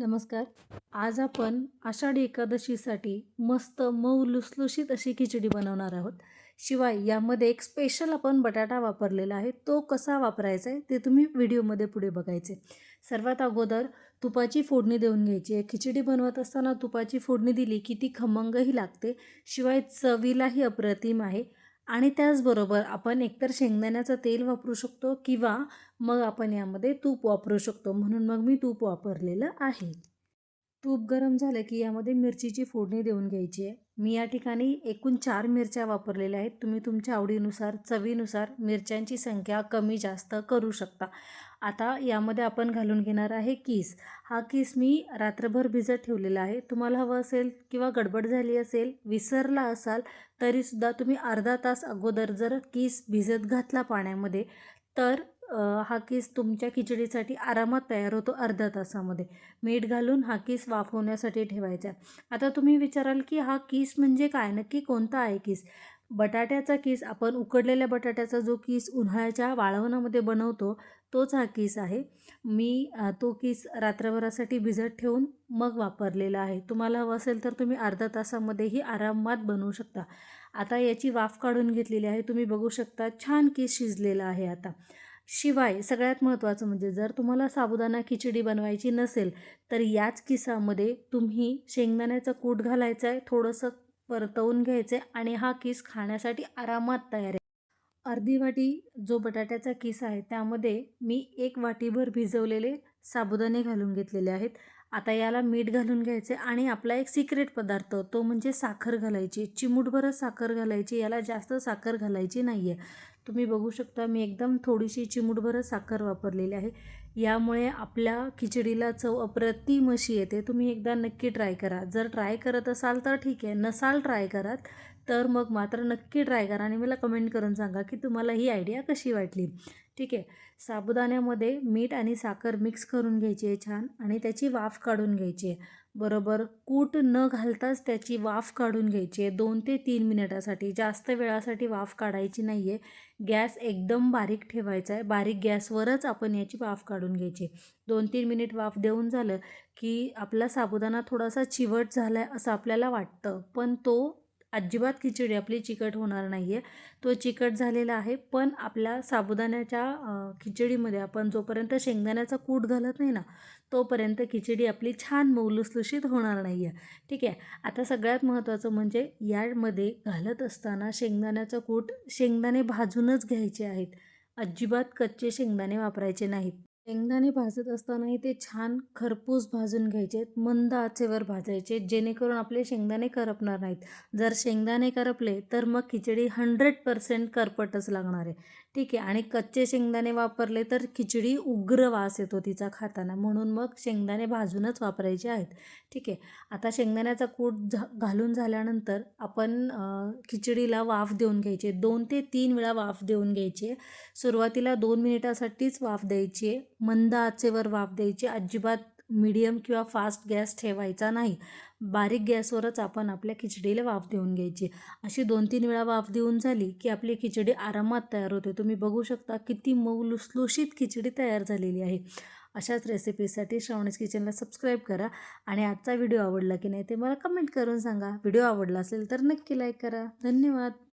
नमस्कार. आज आपण आषाढी एकादशीसाठी मस्त मऊ लुसलुशीत अशी खिचडी बनवणार आहोत. शिवाय यामध्ये एक स्पेशल आपण बटाटा वापरलेला आहे. तो कसा वापरायचा आहे ते तुम्ही व्हिडिओमध्ये पुढे बघायचे. सर्वात अगोदर तुपाची फोडणी देऊन घ्यायची आहे. खिचडी बनवत असताना तुपाची फोडणी दिली की ती खमंगही लागते. शिवाय चवीलाही अप्रतिम आहे. आणि त्याचबरोबर आपण एकतर शेंगदाण्याचं तेल वापरू शकतो किंवा मग आपण यामध्ये तूप वापरू शकतो. म्हणून मग मी तूप वापरलेलं आहे. तूप गरम झालं की यामध्ये मिरचीची फोडणी देऊन घ्यायची आहे. मी या ठिकाणी एकूण चार मिरच्या वापरलेल्या आहेत. तुम्ही तुमच्या आवडीनुसार चवीनुसार मिरच्यांची संख्या कमी जास्त करू शकता. आता यामध्ये आपण घालून घेणार आहे किस. हा किस मी रात्रभर भिजत ठेवलेला आहे. तुम्हाला हवं असेल किंवा गडबड झाली असेल विसरला असाल तरीसुद्धा तुम्ही अर्धा तास अगोदर जर किस भिजत घातला पाण्यामध्ये तर हा किस तुमच्या खिचडीसाठी आरामात तयार होतो अर्ध्या तासामध्ये. मीठ घालून हा किस वाफवण्यासाठी ठेवायचा. आता तुम्ही विचाराल की हा किस म्हणजे काय? नक्की कोणता आहे किस? बटाट्याचा किस आपण उकडलेल्या बटाट्याचा जो किस उन्हाळ्याच्या वाळवणामध्ये बनवतो तोच हा किस आहे. मी तो किस रात्रभरासाठी भिजत ठेवून मग वापरलेला आहे. तुम्हाला हवं असेल तर तुम्ही अर्धा तासामध्येही आरामात बनवू शकता. आता याची वाफ काढून घेतलेली आहे. तुम्ही बघू शकता छान किस शिजलेला आहे आता. शिवाय सगळ्यात महत्त्वाचं म्हणजे जर तुम्हाला साबुदाणा खिचडी बनवायची नसेल तर याच किसामध्ये तुम्ही शेंगदाण्याचं कूट घालायचं आहे थोडंसं परतवून घ्यायचं आहे आणि हा किस खाण्यासाठी आरामात तयार आहे. अर्धी वाटी जो बटाट्याचा किस आहे त्यामध्ये मी एक वाटीभर भिजवलेले साबुदाणे घालून घेतलेले आहेत. आता याला मीठ घालून घ्यायचे आणि आपला एक सिक्रेट पदार्थ तो म्हणजे साखर घालायची चिमूटभरच साखर घालायची याला जास्त साखर घालायची नाही आहे तुम्ही बघू शकता मी एकदम थोडीशी चिमूटभरच साखर वापरलेली आहे. यामुळे आपल्या खिचडीला चव अप्रतिम अशी येते. तुम्ही एकदा नक्की ट्राय करा. जर ट्राय करत असाल तर ठीक आहे. नसाल ट्राय करत तर मग मात्र नक्की ट्राय करा आणि मला कमेंट करून सांगा की तुम्हाला ही आयडिया कशी वाटली. ठीक आहे. साबुदाण्यामध्ये मीठ आणि साखर मिक्स करून घ्यायची आहे छान आणि त्याची वाफ काढून घ्यायची आहे. बरोबर. कूट न घालताच त्याची वाफ काढून घ्यायची आहे. दोन ते तीन मिनिटासाठी. जास्त वेळासाठी वाफ काढायची नाही आहे गॅस एकदम बारीक ठेवायचा आहे. बारीक गॅसवरच आपण याची वाफ काढून घ्यायची. दोन तीन मिनिट वाफ देऊन झालं की आपला साबुदाणा थोडासा चिवट झाला आहे असं आपल्याला वाटतं. पण तो अजिबात खिचडी आपली चिकट होणार नाही आहे तो चिकट झालेला आहे पण आपल्या साबुदाण्याच्या खिचडीमध्ये आपण जोपर्यंत शेंगदाण्याचा कूट घालत नाही ना तोपर्यंत खिचडी आपली छान मौलुसलुशीत होणार नाही आहे ठीक आहे? आता सगळ्यात महत्त्वाचं म्हणजे यामध्ये घालत असताना शेंगदाण्याचा कूट शेंगदाणे भाजूनच घ्यायचे आहेत. अजिबात कच्चे शेंगदाणे वापरायचे नाहीत. शेंगदाणे भाजत असतानाही ते छान खरपूस भाजून घ्यायचे मंद आचेवर भाजायचे जेणेकरून आपले शेंगदाणे करपणार नाहीत. जर शेंगदाणे करपले तर मग खिचडी हंड्रेड पर्सेंट करपटच लागणार आहे. ठीक आहे आणि कच्चे शेंगदाणे वापरले तर खिचडी उग्र वास येतो तिचा खाताना. म्हणून मग शेंगदाणे भाजूनच वापरायचे आहेत. ठीक आहे आता शेंगदाण्याचा कूट झा घालून झाल्यानंतर आपण खिचडीला वाफ देऊन घ्यायचे. दोन ते तीन वेळा वाफ देऊन घ्यायची. सुरुवातीला दोन मिनिटासाठीच वाफ द्यायची आहे. मंद आचेवर वाफ द्यायची अजिबात मीडियम किंवा फास्ट गॅस ठेवायचा नाही. बारीक गॅसवरच आपण आपल्या खिचडीला वाफ देऊन घ्यायची. अशी दोन तीन वेळा वाफ देऊन झाली की आपली खिचडी आरामात तयार होते. तुम्ही बघू शकता किती मऊ लुसलुशीत खिचडी तयार झालेली आहे. अशाच रेसिपीसाठी श्रावणीस किचनला सबस्क्राईब करा आणि आजचा व्हिडिओ आवडला की नाही ते मला कमेंट करून सांगा. व्हिडिओ आवडला असेल तर नक्की लाईक करा. धन्यवाद.